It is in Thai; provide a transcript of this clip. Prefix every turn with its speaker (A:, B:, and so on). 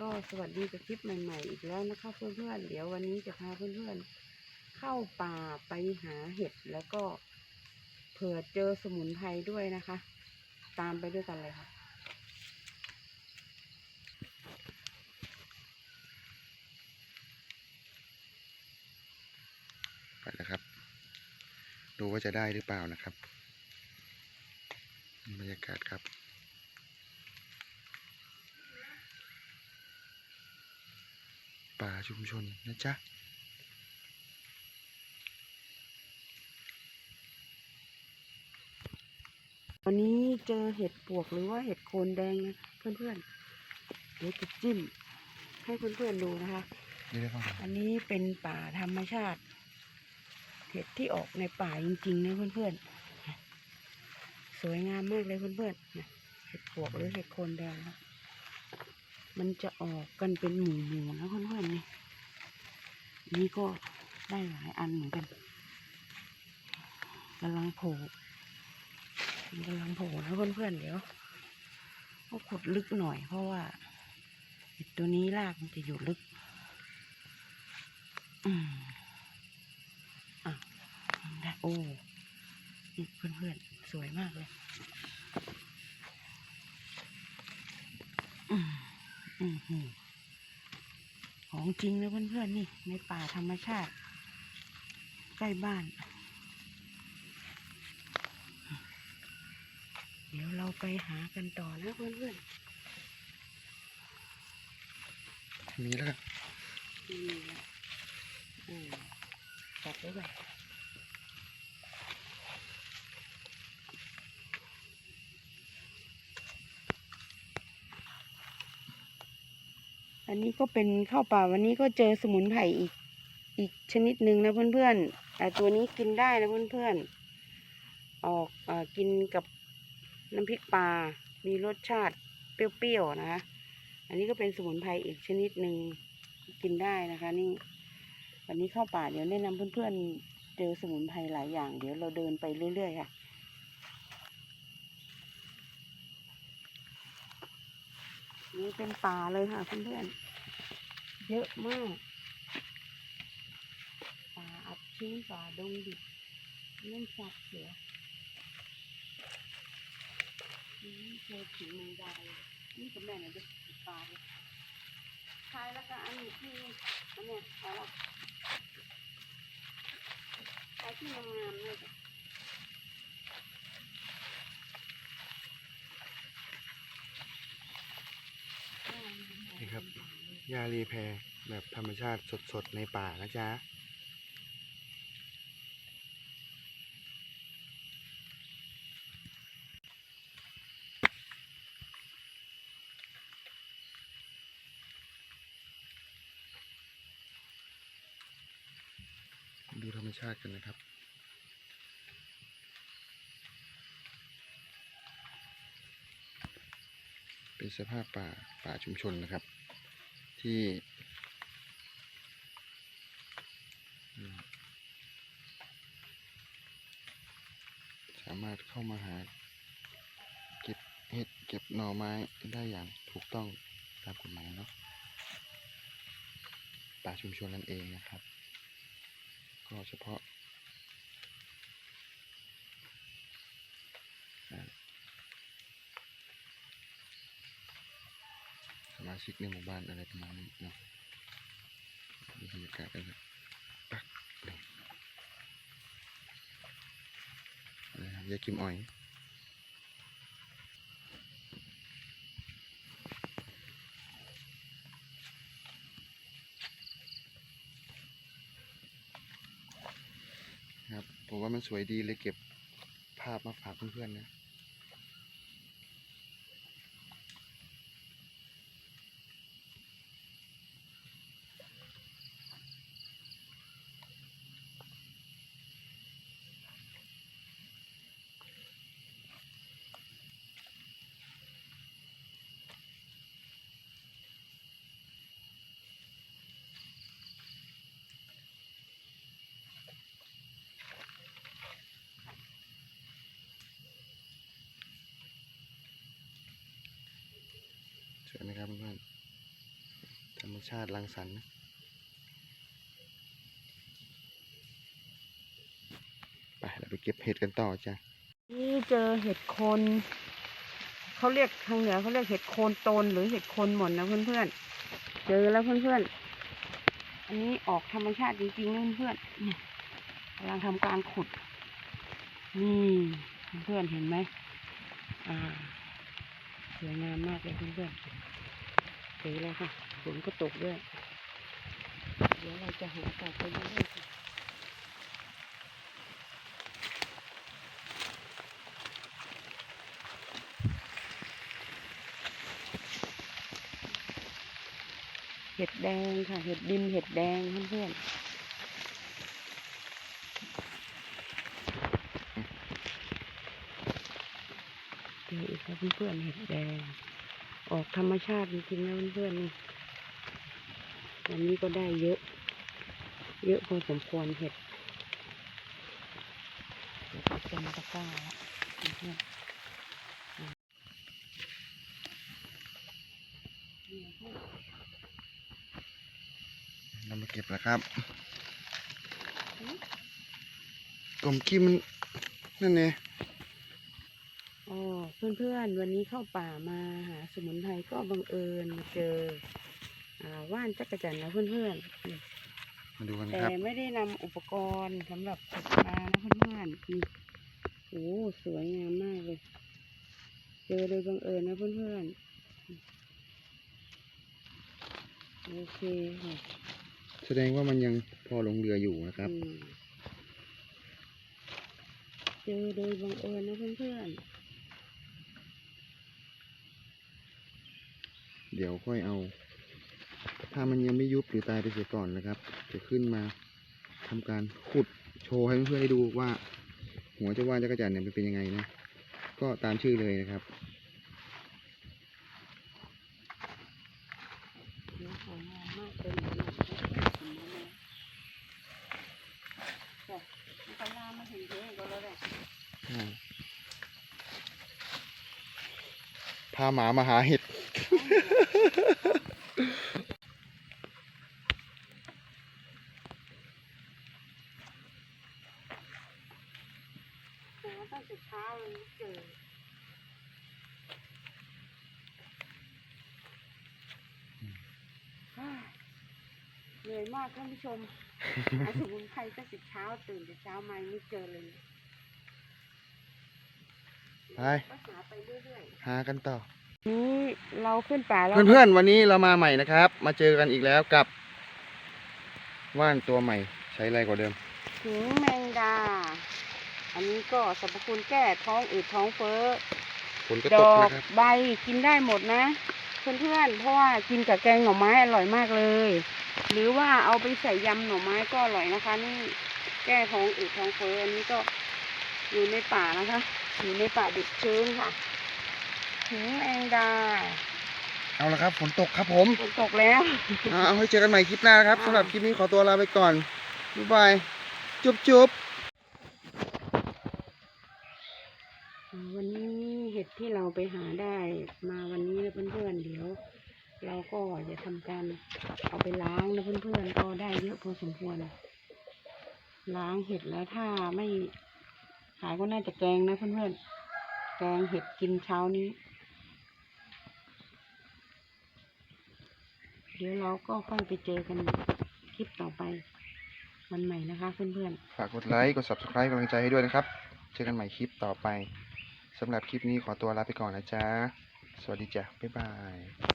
A: ก็สวัสดีกับคลิปใหม่ ๆ อีกแล้วนะคะเพื่อนๆเดี๋ยววันนี้จะพาเพื่อนๆเข้าป่าไปหาเห็ดแล้วก็เผื่อเจอสมุนไพรด้วยนะคะ ตามไปด้วยกันเลยค่ะ
B: ไปแล้วครับ ดูว่าจะได้หรือเปล่านะครับ บรรยากาศครับ ป่าชุมชนนะจ๊ะ
A: วันนี้เจอเห็ดปวกหรือว่าเห็ดโคนแดงนะเพื่อนๆเดี๋ยวจะจิ้มให้เพื่อนๆดูนะคะ
B: นี่ได้ฟัง
A: อันนี้เป็นป่าธรรมชาติ เห็ดที่ออกในป่าจริงๆนะเพื่อนๆสวยงามมากเลยเพื่อนๆนะเห็ดปวกหรือเห็ดโคนแดงนะ มันจะออกกันเป็นหมู่ๆนะเพื่อนๆนี่นี่ก็ได้หลายอันเหมือนกันกำลังโผล่กำลังโผล่นะเพื่อนๆเดี๋ยวก็ขุดลึกหน่อยเพราะว่าตัวนี้รากมันจะอยู่ลึก อืมอะได้โอ้เพื่อนๆสวยมากเลย อืมอืมอืมของ จริงนะเพื่อนๆนี่ ในป่าธรรมชาติ ใกล้บ้าน เดี๋ยวเราไปหากันต่อนะเพื่อน
B: มีแล้วครับ
A: ๆนี่นะอืมจัดไว้ก่อนอันนี้ ก็เป็นข้าวป่าวันนี้ก็เจอสมุนไพรอีกอีกชนิดหนึ่งนะเพื่อนๆแต่ตัวนี้กินได้นะเพื่อนๆออกอกินกับน้ำพริกปลา มีรสชาติเปรี้ยวๆนะคะอันนี้ก็เป็นสมุนไพรอีกชนิดหนึ่งกินได้นะคะ นี่วันนี้เข้าป่าเดี๋ยวแนะนำเพื่อนๆเจอสมุนไพรหลายอย่าง เดี๋ยวเราเดินไปเรื่อยๆค่ะนี่เป็นป่าเลยค่ะเพื่อนๆ เยอะมาก ป่าอับชื้นป่าดงดิบเล่นสัตว์เสือนี่เจอผีแมงดาเลยนี่กับแม่เนี่ยจะป่าเลยทายแล้วก็อันนี้ที่อันเนี้ยทายแล้วทายที่งามๆเลยจ้ะ
B: นี่ครับ ยาลีแพรแบบธรรมชาติสดๆ ในป่านะจ๊ะ ดูธรรมชาติกันนะครับเป็นสภาพป่าป่าชุมชนนะครับ ที่สามารถเข้ามาหาเก็บเห็ดเก็บหน่อไม้ได้อย่างถูกต้องตามกฎหมายเนาะป่าชุมชนนั่นเองนะครับ ก็เฉพาะอ่าสมา ชิกในหมู่บ้านอะไรประมาณนี้เนาะบรรยากาศกันเลยปักเลยยากิมอ้อยครับผมว่ามันสวยดีเลยเก็บภาพมาฝากเพื่อนๆนะ รมชาติรังสรรค์ไปเราไปเก็บเห็ดกันต่อจ้ะ
A: นี่เจอเห็ดโคนเขาเรียกทางเหนือเขาเรียกเห็ดโคนตนหรือเห็ดโคนหม่อนนะเพื่อนๆเจอแล้วเพื่อนๆอันนี้ออกธรรมชาติจริงๆนะเพื่อนๆเนี่ยกำลังทำการขุดนี่เพื่อนๆเห็นไหมอ่าสวยงามมากเลยเพื่อนๆ เจอแล้วค่ะฝนก็ตกด้วย เดี๋ยวเราจะหาต่อไปเรื่อยๆค่ะเห็ดแดงค่ะ เห็ดดินเห็ดแดงเพื่อนๆเจออีกแล้วเพื่อนๆเห็ดแดง ออกธรรมชาติจริงๆนะเพื่อนๆนี่วันนี้ก็ได้เยอะ เยอะพอสมควรเห็ดเดี๋ยวจะเต็มตะกร้าแล้วเพื่อนๆอืมเนี่ยเพื่อน
B: เรามาเก็บแล้วครับกลมขี้มันนั่นไง
A: อ๋อ เพื่อนๆ วันนี้เข้าป่ามาหาสมุนไพรก็บังเอิญมาเจออ่าว่านจักรจันทร์นะเพื่อนๆนี่
B: มาดูกัน
A: แต่
B: ครับ
A: ไม่ได้นำอุปกรณ์สำหรับตกปลานะเพื่อนๆนี่โอ้สวยงามมากเลย เจอโดยบังเอิญนะเพื่อนๆโอเคค่ะ
B: แสดงว่ามันยังพอหลงเรืออยู่นะครับ
A: อืมเจอโดยบังเอิญนะเพื่อนๆ
B: เดี๋ยวค่อยเอา ถ้ามันยังไม่ยุบหรือตายไปเสียก่อนนะครับ จะขึ้นมาทำการขุดโชว์ให้เพื่อนๆได้ดูว่า หัวเจ้าว่านจักรจันทร์เนี่ยมันเป็นยังไงนะ ก็ตามชื่อเลยนะครับ
A: เนื้อสวยงามมากเลยนะเนี่ยจ้ะมันก็ลามมาถึงเยอะก็แล้วแหละ
B: พาหมามาหาเห็ด
A: แต่ว่าตั้งแต่เช้าเลยไม่เจออ่าเหนื่อยมากท่านผู้ชมหาสมุนไพรตั้งแต่เช้าตื่นแต่เช้ามายังไม่เจอเลย
B: ไป
A: ก็หาไปเรื่อย
B: หากันต่อ
A: ๆนี่เราขึ้นป่าแล้ว
B: เพื่อนๆวันนี้เรามาใหม่นะครับ มาเจอกันอีกแล้วกับ ว่านตัวใหม่ใช้อะไรกว่าเดิม
A: ถึงแมงดาอันนี้ ก็สรรพคุณแก้ท้องอืดท้องเฟ้อ
B: ฝนก็
A: ด
B: ตก
A: อก
B: นะครับ
A: ใบกินได้หมดนะ เพื่อนๆเพราะว่ากินกับแกงหน่อไม้อร่อยมากเลย หรือว่าเอาไปใส่ยำหน่อไม้ก็อร่อยนะคะ นี่แก้ท้องอืดท้องเฟ้ออันนี้ก็อยู่ในป่านะคะ อยู่ในป่าดิบชื้นค่ะถึงแมงดา
B: เอาละครับฝนตกครับผม
A: ฝนตกแล้ว
B: อ่าเอาให้เจอกันใหม่คลิปหน้านะครับสำหรับคลิปนี้ขอตัวลาไปก่อนบ๊ายบายจุ๊บจุ๊บ
A: อ่าวันนี้เห็ด ที่เราไปหาได้มาวันนี้นะเพื่อนๆเดี๋ยว เราก็จะทำการเอาไปล้างนะเพื่อนๆก็ได้เยอะพอสมควรล้างเห็ดแล้วถ้าไม่ขายก็น่าจะแกงนะเพื่อนๆแกงเห็ดกินเช้านี้ เดี๋ยวเราก็ค่อยไปเจอกันคลิปต่อไปวันใหม่นะคะเพื่อนๆ
B: ฝากกดไลค์ กด subscribe กำลังใจให้ด้วยนะครับ เจอกันใหม่คลิปต่อไป สำหรับคลิปนี้ขอตัวลาไปก่อนนะจ๊ะ สวัสดีจ้ะ บ๊ายบาย